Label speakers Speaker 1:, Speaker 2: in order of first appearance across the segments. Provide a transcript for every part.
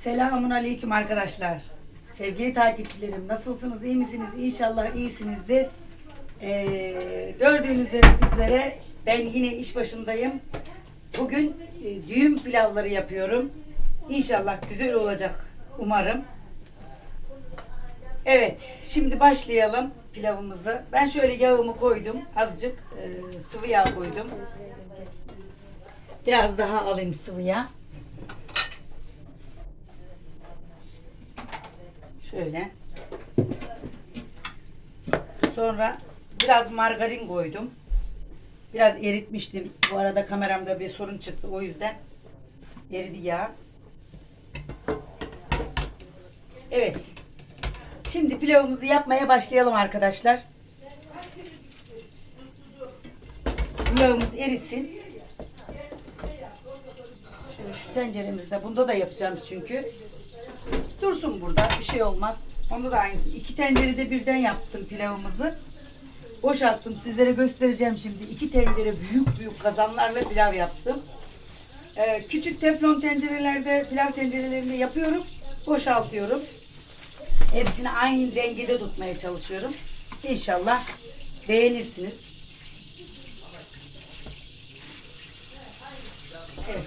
Speaker 1: Selamun aleyküm arkadaşlar. Sevgili takipçilerim nasılsınız? iyi misiniz? İnşallah iyisinizdir. Ee, gördüğünüz üzere ben yine iş başındayım. Bugün e, düğün pilavları yapıyorum. İnşallah güzel olacak umarım. Evet, şimdi başlayalım pilavımızı. Ben şöyle yağımı koydum. Azıcık e, sıvı yağ koydum. Biraz daha alayım sıvı yağ. Şöyle. Sonra biraz margarin koydum. Biraz eritmiştim. Bu arada kameramda bir sorun çıktı. O yüzden eridi yağ. Evet. Şimdi pilavımızı yapmaya başlayalım arkadaşlar. Pilavımız erisin. Şöyle şu tenceremizde bunda da yapacağım çünkü. Dursun burada bir şey olmaz. Onda da aynısı. İki tencerede birden yaptım pilavımızı. Boşalttım. Sizlere göstereceğim şimdi. İki tencere büyük büyük kazanlarla pilav yaptım. Ee, küçük teflon tencerelerde, pilav tencerelerinde yapıyorum. Boşaltıyorum. Hepsini aynı dengede tutmaya çalışıyorum. İnşallah beğenirsiniz. Evet.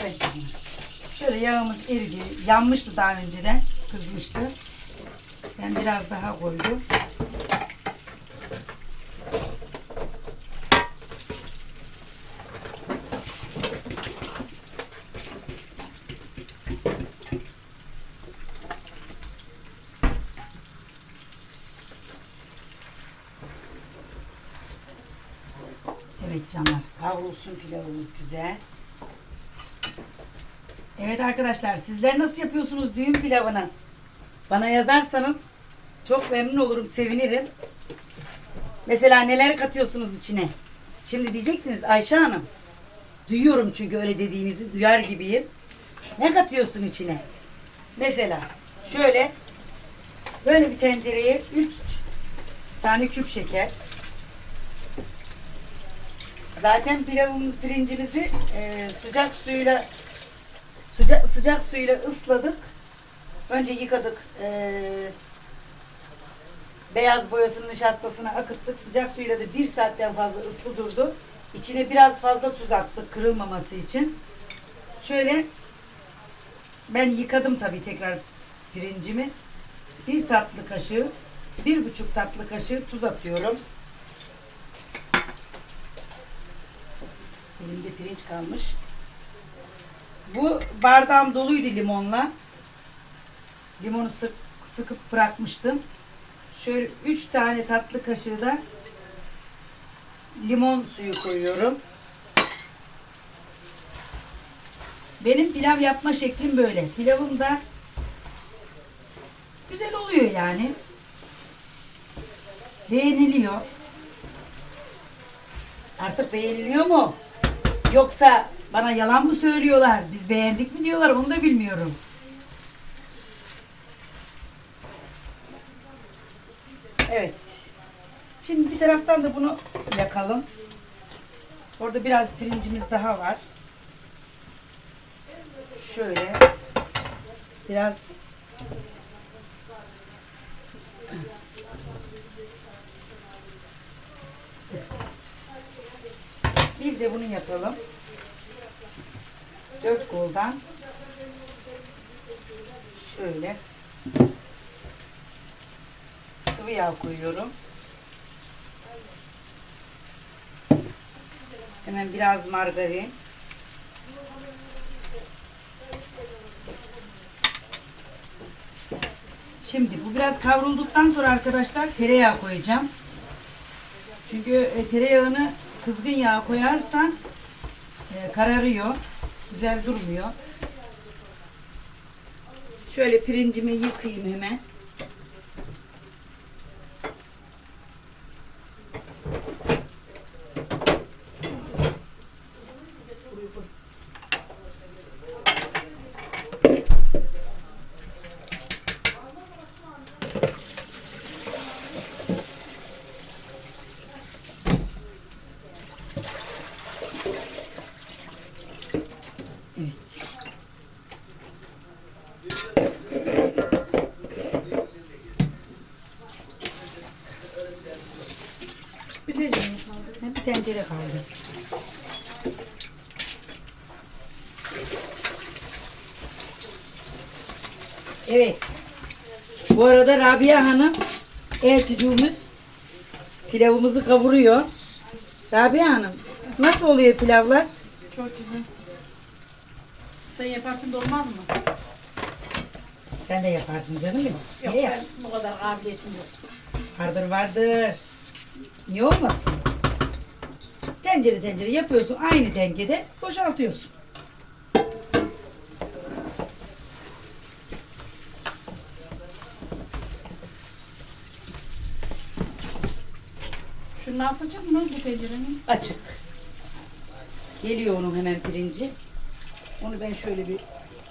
Speaker 1: Evet. canım. Şöyle yağımız eridi. Yanmıştı daha önceden. Kızmıştı. Ben biraz daha koydum. Evet canlar. Kavrulsun pilavımız güzel. Evet arkadaşlar sizler nasıl yapıyorsunuz düğün pilavını? Bana yazarsanız çok memnun olurum, sevinirim. Mesela neler katıyorsunuz içine? Şimdi diyeceksiniz Ayşe Hanım. Duyuyorum çünkü öyle dediğinizi duyar gibiyim. Ne katıyorsun içine? Mesela şöyle böyle bir tencereye 3 tane küp şeker. Zaten pilavımız pirincimizi e, sıcak suyla sıcak sıcak suyla ısladık. Önce yıkadık. e, beyaz boyasının nişastasını akıttık. Sıcak suyla da bir saatten fazla ıslı durdu. İçine biraz fazla tuz attık kırılmaması için. Şöyle ben yıkadım tabii tekrar pirincimi. Bir tatlı kaşığı, bir buçuk tatlı kaşığı tuz atıyorum. Elimde pirinç kalmış. Bu bardağım doluydu limonla. Limonu sık, sıkıp bırakmıştım. Şöyle 3 tane tatlı kaşığı da limon suyu koyuyorum. Benim pilav yapma şeklim böyle. Pilavım da güzel oluyor yani. Beğeniliyor. Artık beğeniliyor mu? Yoksa bana yalan mı söylüyorlar? Biz beğendik mi diyorlar onu da bilmiyorum. Evet. Şimdi bir taraftan da bunu yakalım. Orada biraz pirincimiz daha var. Şöyle. Biraz Bir de bunu yapalım. Dört koldan şöyle sıvı yağ koyuyorum. Hemen biraz margarin. Şimdi bu biraz kavrulduktan sonra arkadaşlar tereyağı koyacağım. Çünkü e, tereyağını kızgın yağ koyarsan e, kararıyor. Güzel durmuyor. Şöyle pirincimi yıkayayım hemen. Tencere kaldı. Evet. Bu arada Rabia Hanım elticimiz pilavımızı kavuruyor. Rabia Hanım nasıl oluyor pilavlar?
Speaker 2: Çok güzel. Sen yaparsın da olmaz mı?
Speaker 1: Sen de yaparsın canım benim.
Speaker 2: Yok
Speaker 1: Niye
Speaker 2: ben
Speaker 1: yap?
Speaker 2: bu kadar kabiliyetim yok.
Speaker 1: Vardır vardır. Niye olmasın? Tencere tencere yapıyorsun aynı dengede boşaltıyorsun.
Speaker 2: Şunu ne yapacak mı bu tencerenin?
Speaker 1: Açık. Geliyor onun hemen pirinci. Onu ben şöyle bir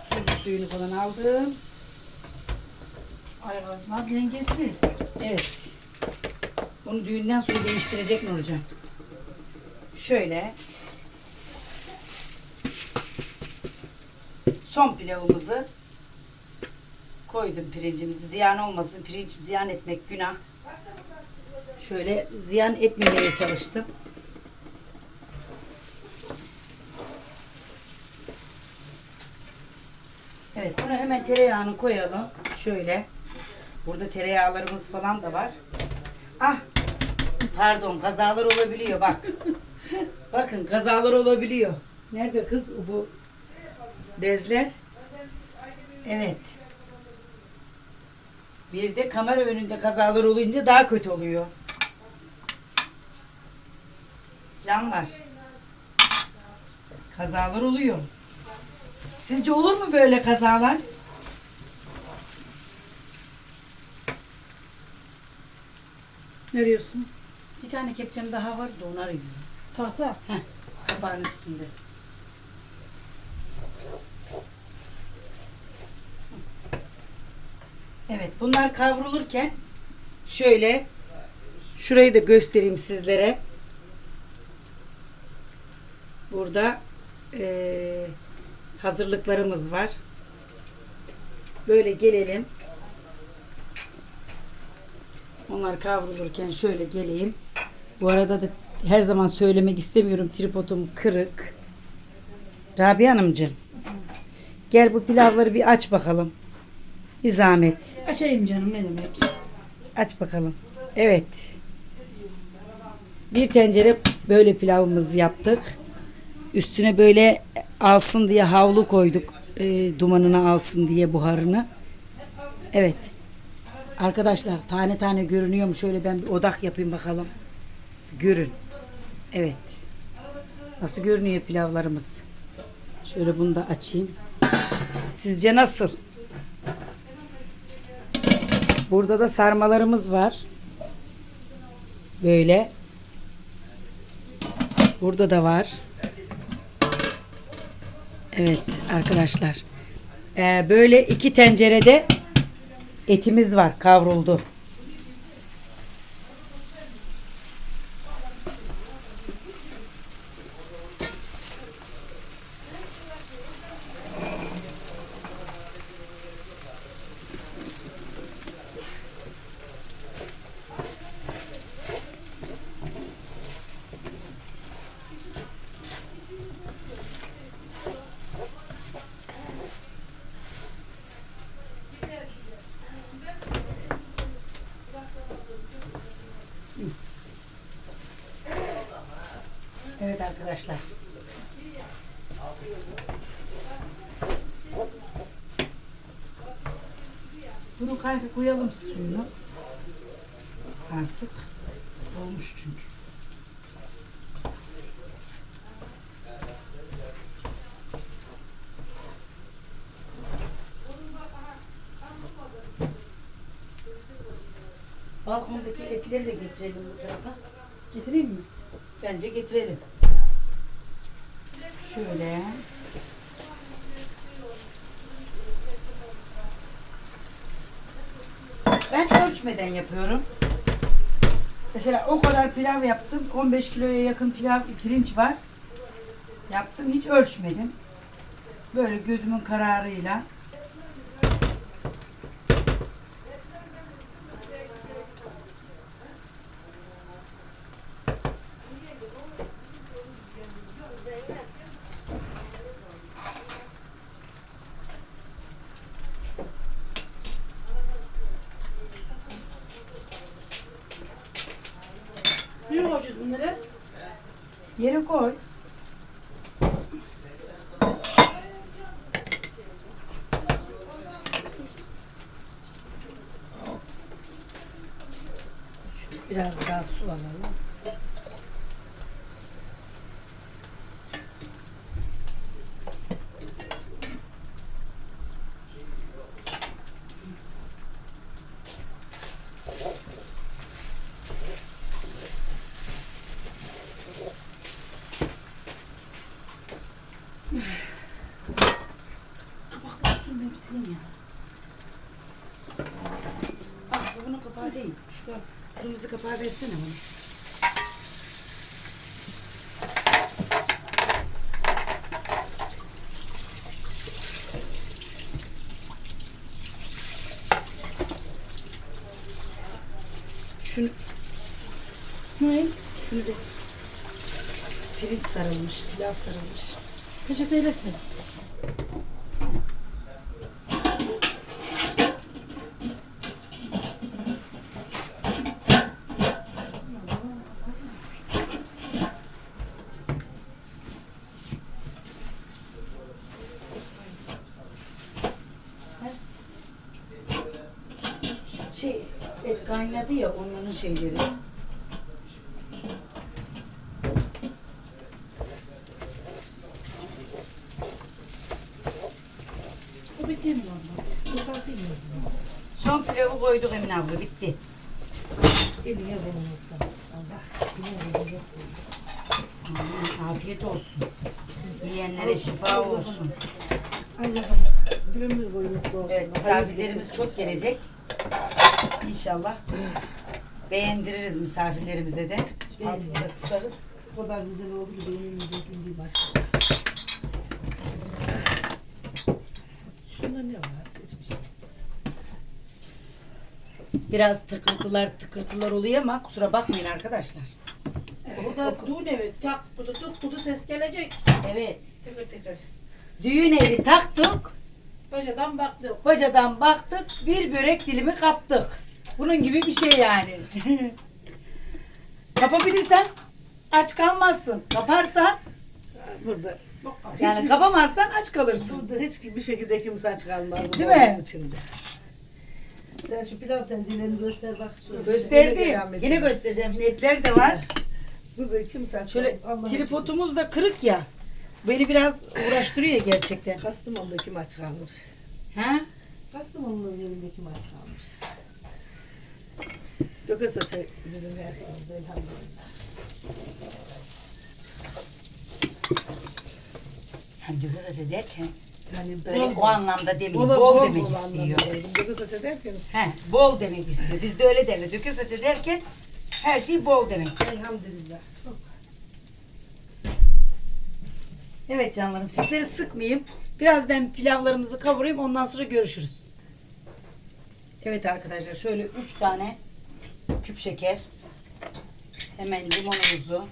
Speaker 1: tuzlu suyunu falan aldım.
Speaker 2: Ay kızma dengesiz.
Speaker 1: Evet. Bunu düğünden sonra değiştirecek Nurcan. Şöyle. Son pilavımızı koydum pirincimizi. Ziyan olmasın. Pirinç ziyan etmek günah. Şöyle ziyan etmemeye çalıştım. Evet bunu hemen tereyağını koyalım. Şöyle. Burada tereyağlarımız falan da var. Ah pardon kazalar olabiliyor bak. Bakın kazalar olabiliyor. Nerede kız bu bezler? Evet. Bir de kamera önünde kazalar olunca daha kötü oluyor. Canlar. Kazalar oluyor. Sizce olur mu böyle kazalar?
Speaker 2: Ne diyorsun?
Speaker 1: Bir tane kepçem daha var da onu arıyorum.
Speaker 2: Tahta.
Speaker 1: Heh, kapağın üstünde. Evet, bunlar kavrulurken şöyle şurayı da göstereyim sizlere. Burada eee, hazırlıklarımız var. Böyle gelelim. Onlar kavrulurken şöyle geleyim. Bu arada da her zaman söylemek istemiyorum. Tripodum kırık. Rabia Hanımcığım. Gel bu pilavları bir aç bakalım. Bir zahmet.
Speaker 2: Açayım canım ne demek.
Speaker 1: Aç bakalım. Evet. Bir tencere böyle pilavımızı yaptık. Üstüne böyle alsın diye havlu koyduk. e, dumanını alsın diye buharını. Evet. Arkadaşlar tane tane görünüyor mu? Şöyle ben bir odak yapayım bakalım. Görün. Evet. Nasıl görünüyor pilavlarımız? Şöyle bunu da açayım. Sizce nasıl? Burada da sarmalarımız var. Böyle. Burada da var. Evet arkadaşlar. Ee, böyle iki tencerede etimiz var kavruldu. Arkadaşlar. Bunu kanka koyalım suyunu. Artık olmuş çünkü. Balkondaki etleri de getirelim bu tarafa.
Speaker 2: Getireyim mi?
Speaker 1: Bence getirelim. Şöyle. Ben ölçmeden yapıyorum. Mesela o kadar pilav yaptım. 15 kiloya yakın pilav pirinç var. Yaptım hiç ölçmedim. Böyle gözümün kararıyla. Y el alcohol kırmızı kapağı versene bana. Şunu
Speaker 2: Ne?
Speaker 1: şunu de pirinç sarılmış, pilav sarılmış.
Speaker 2: Peçeteyle sil.
Speaker 1: Şey kaynadı ya onların şeyleri.
Speaker 2: Bu bitti mi normal? Boşaltayım mı?
Speaker 1: Son pilavı koyduk Emine abla bitti.
Speaker 2: Eline olsun. Allah.
Speaker 1: Aman, Afiyet olsun. Yiyenlere şifa olsun.
Speaker 2: Allah'ım. Bir ömür boyu mutlu olsun.
Speaker 1: Evet misafirlerimiz çok gelecek. İnşallah beğendiririz misafirlerimize de. Altında kısarıp.
Speaker 2: O kadar güzel oldu ki benim yiyeceğim bir başka. Şunda ne var? Hiçbir şey.
Speaker 1: Biraz tıkırtılar tıkırtılar oluyor ama kusura bakmayın arkadaşlar.
Speaker 2: O da dur evet. Tak budu tuk budu ses gelecek.
Speaker 1: Evet.
Speaker 2: Tekrar tekrar.
Speaker 1: Düğün evi taktık.
Speaker 2: Hocadan baktım.
Speaker 1: Hocadan baktık. Bir börek dilimi kaptık. Bunun gibi bir şey yani. Kapabilirsen aç kalmazsın. Kaparsan
Speaker 3: Burada
Speaker 1: yani kapamazsan aç kalırsın.
Speaker 3: burada hiç bir şekilde kimse aç kalmaz.
Speaker 1: Değil mi?
Speaker 3: içinde. Sen şu pilav tencerelerini göster bak. Şöyle Yine
Speaker 1: göstereceğim. Şimdi etler de var.
Speaker 3: Burada kimse aç
Speaker 1: Şöyle
Speaker 3: kalmaz. Allah
Speaker 1: tripodumuz da kırık ya. Beni biraz uğraştırıyor gerçekten.
Speaker 3: Kastamonu'da kim aç kalmış?
Speaker 1: Ha?
Speaker 3: Kastamonu'nun yerinde kim aç kalmış? Döke saça bizim her şeyimiz elhamdülillah.
Speaker 1: Yani döküz derken
Speaker 3: Yani
Speaker 1: öyle
Speaker 3: bol
Speaker 1: o anlamda demiyor.
Speaker 3: Bol
Speaker 1: Bol, demek istiyor.
Speaker 3: Döke saça derken
Speaker 1: He, bol demek istiyor. Biz de öyle deriz. Döküz saçı derken her şey bol demek.
Speaker 3: elhamdülillah.
Speaker 1: Evet canlarım sizleri sıkmayayım. Biraz ben pilavlarımızı kavurayım ondan sonra görüşürüz. Evet arkadaşlar şöyle 3 tane küp şeker. Hemen limonumuzu.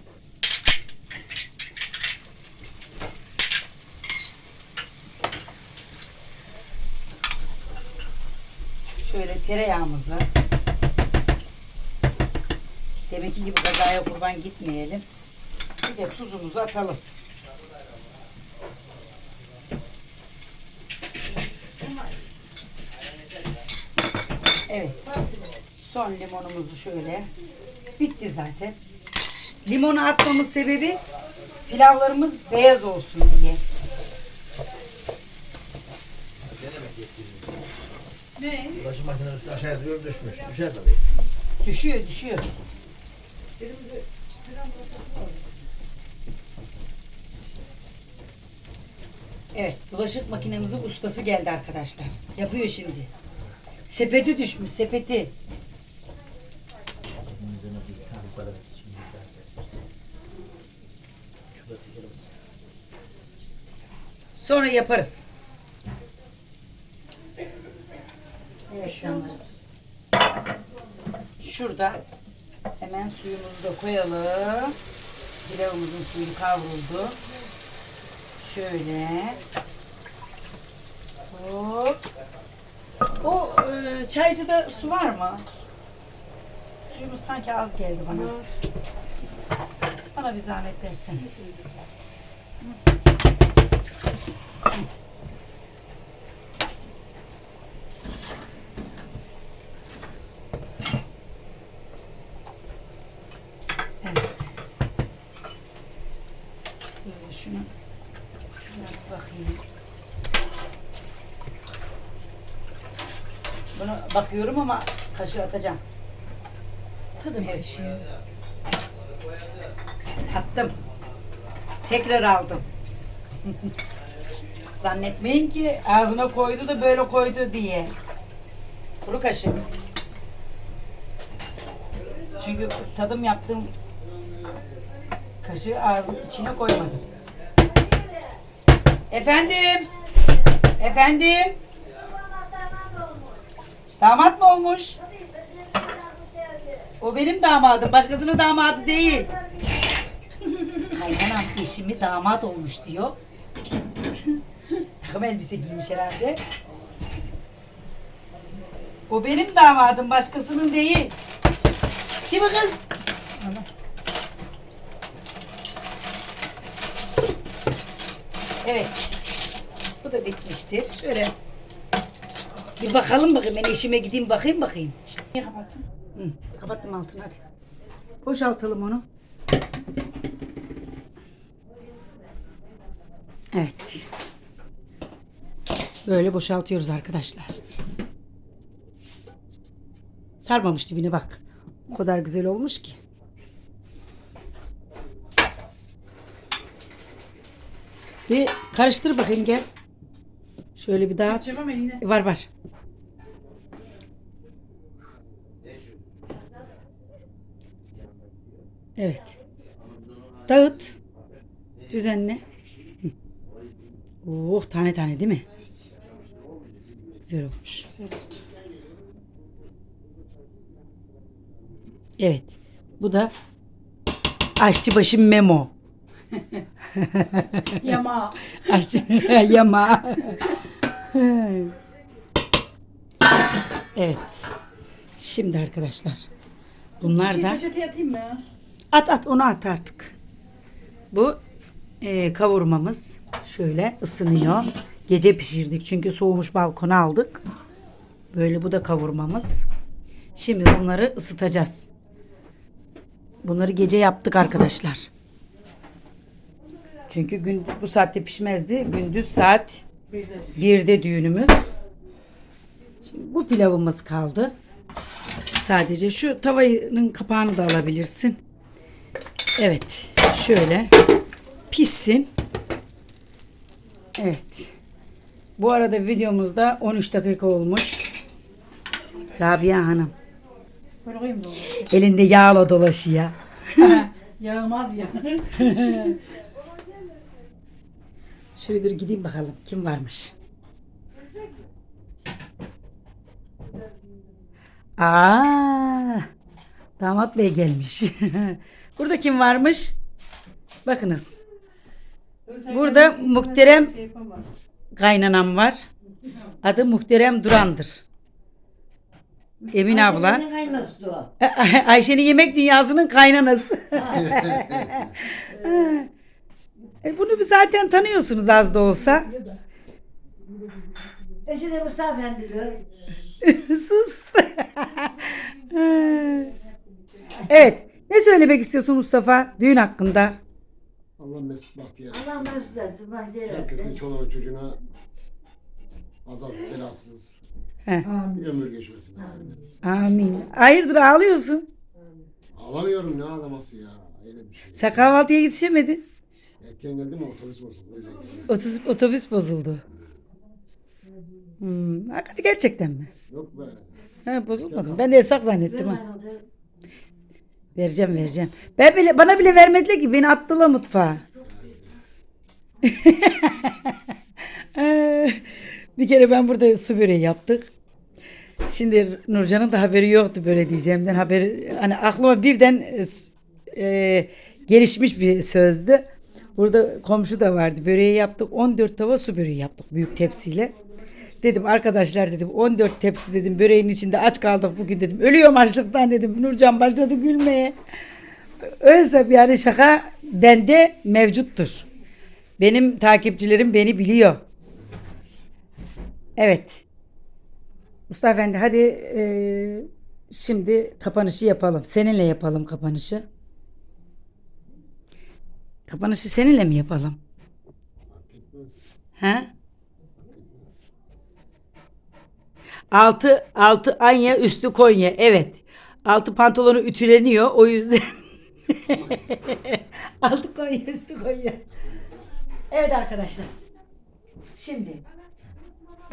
Speaker 1: Şöyle tereyağımızı. Demek ki gibi gazaya kurban gitmeyelim. Bir de tuzumuzu atalım. Evet. Son limonumuzu şöyle. Bitti zaten. Limonu atmamız sebebi pilavlarımız beyaz olsun diye.
Speaker 2: Ne?
Speaker 4: Bulaşık makinenin üstüne aşağı duruyor düşmüş. Düşer tabii.
Speaker 1: Düşüyor, düşüyor. Evet, bulaşık makinemizin ustası geldi arkadaşlar. Yapıyor şimdi. Sepeti düşmüş, sepeti. Sonra yaparız. Evet canlarım. Şurada hemen suyumuzu da koyalım. Pilavımızın suyu kavruldu. Şöyle. Hop. O e, çaycıda su var mı? suyumuz sanki az geldi bana. Bana bir zahmet versen. Evet. Böyle şunu şuna bir bakayım. Bunu bakıyorum ama kaşığı atacağım. Tadım kaşığı. Attım. Tekrar aldım. Zannetmeyin ki ağzına koydu da böyle koydu diye. Kuru kaşık. Çünkü tadım yaptığım kaşığı ağzın içine koymadım. Efendim? Efendim? Damat mı olmuş? O benim damadım. Başkasının damadı değil. Kaynanam eşimi damat olmuş diyor. Takım elbise giymiş herhalde. O benim damadım. Başkasının değil. Kim kız? Evet. Bu da bitmiştir. Şöyle bir bakalım bakayım. Ben eşime gideyim bakayım bakayım. Niye kapattın? Hı, kapattım altını hadi. Boşaltalım onu. Evet. Böyle boşaltıyoruz arkadaşlar. Sarmamış dibine bak. O kadar güzel olmuş ki. Bir karıştır bakayım gel. Şöyle bir dağıt. Var var. Evet. Dağıt. Düzenle. Oh tane tane değil mi? Güzel olmuş. Evet. Bu da aşçıbaşı Memo.
Speaker 2: Yama.
Speaker 1: Aşçı yama. Evet. Şimdi arkadaşlar. Bunlar da
Speaker 2: Peçete yatayım mı?
Speaker 1: At at onu at artık. Bu e, kavurmamız şöyle ısınıyor. Gece pişirdik çünkü soğumuş balkona aldık. Böyle bu da kavurmamız. Şimdi bunları ısıtacağız. Bunları gece yaptık arkadaşlar. Çünkü gün bu saatte pişmezdi. Gündüz saat 1'de düğünümüz. Şimdi bu pilavımız kaldı. Sadece şu tavanın kapağını da alabilirsin. Evet. Şöyle pişsin. Evet. Bu arada videomuzda 13 dakika olmuş. Rabia Hanım. Elinde yağla dolaşıyor.
Speaker 2: Yağmaz ya.
Speaker 1: Şöyle dur gideyim bakalım kim varmış. Aa, damat bey gelmiş. Burada kim varmış? Bakınız. Burada muhterem
Speaker 3: Şey yapamaz.
Speaker 1: kaynanam var. Adı Muhterem Duran'dır. Emin abla.
Speaker 3: Ayşe'nin
Speaker 1: yemek dünyasının kaynanası. E, Bunu bir zaten tanıyorsunuz az da olsa.
Speaker 3: Eşi de Mustafa Efendi diyor.
Speaker 1: Sus. evet. Ne söylemek istiyorsun Mustafa düğün hakkında?
Speaker 5: Allah mesut bahtiyar.
Speaker 3: Allah mesut etsin. Bak diyor.
Speaker 5: Herkesin çoluğuna çocuğuna azasız belasız
Speaker 1: He.
Speaker 5: bir ömür geçmesini nasip
Speaker 1: Amin. Hayırdır ağlıyorsun?
Speaker 5: Ağlamıyorum ne ağlaması ya. Öyle bir şey.
Speaker 1: Sen kahvaltıya yetişemedin.
Speaker 5: Erken geldim otobüs bozuldu. O yüzden geldim.
Speaker 1: Otobüs, otobüs bozuldu. Hmm, hakikaten gerçekten mi?
Speaker 5: Yok be.
Speaker 1: He, bozulmadı. Ben de yasak zannettim ha. Vereceğim vereceğim. Ben bile, bana bile vermediler ki beni attılar mutfağa. bir kere ben burada su böreği yaptık. Şimdi Nurcan'ın da haberi yoktu böyle diyeceğimden haberi hani aklıma birden e, s- e, gelişmiş bir sözdü. Burada komşu da vardı. Böreği yaptık. 14 tava su böreği yaptık büyük tepsiyle. Dedim arkadaşlar dedim 14 tepsi dedim böreğin içinde aç kaldık bugün dedim. Ölüyorum açlıktan dedim. Nurcan başladı gülmeye. Öyleyse yani şaka bende mevcuttur. Benim takipçilerim beni biliyor. Evet. Mustafa Efendi hadi eee, şimdi kapanışı yapalım. Seninle yapalım kapanışı. Kapanışı seninle mi yapalım? He? Altı, altı Anya, üstü Konya. Evet. Altı pantolonu ütüleniyor. O yüzden. altı Konya, üstü Konya. Evet arkadaşlar. Şimdi.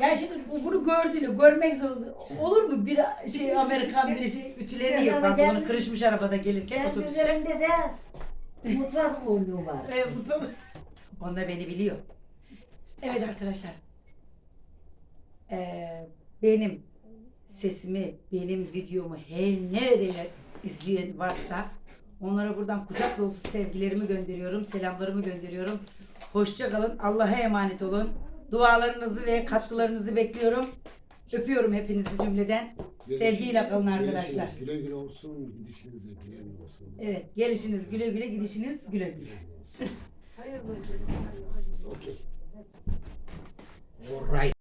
Speaker 1: Ya şimdi bu- bunu gördüğünü görmek zorunda. Olur mu bir şey Amerikan bir şey ütüleniyor pantolonu kırışmış arabada gelirken
Speaker 2: Kendi
Speaker 1: otobüs.
Speaker 2: üzerinde de mutfak unu var.
Speaker 1: Evet, tabii. Onlar beni biliyor. Evet arkadaşlar. Ee, benim sesimi, benim videomu her nerede izleyen varsa onlara buradan kucak dolusu sevgilerimi gönderiyorum, selamlarımı gönderiyorum. Hoşça kalın. Allah'a emanet olun. Dualarınızı ve katkılarınızı bekliyorum. Öpüyorum hepinizi cümleden. Sevgiyle kalın arkadaşlar.
Speaker 5: Gelişiniz güle güle olsun, gidişiniz de güle güle olsun.
Speaker 1: Evet, gelişiniz güle güle, gidişiniz güle güle.
Speaker 3: Hayır, buyurun.
Speaker 5: Okey.
Speaker 4: Alright.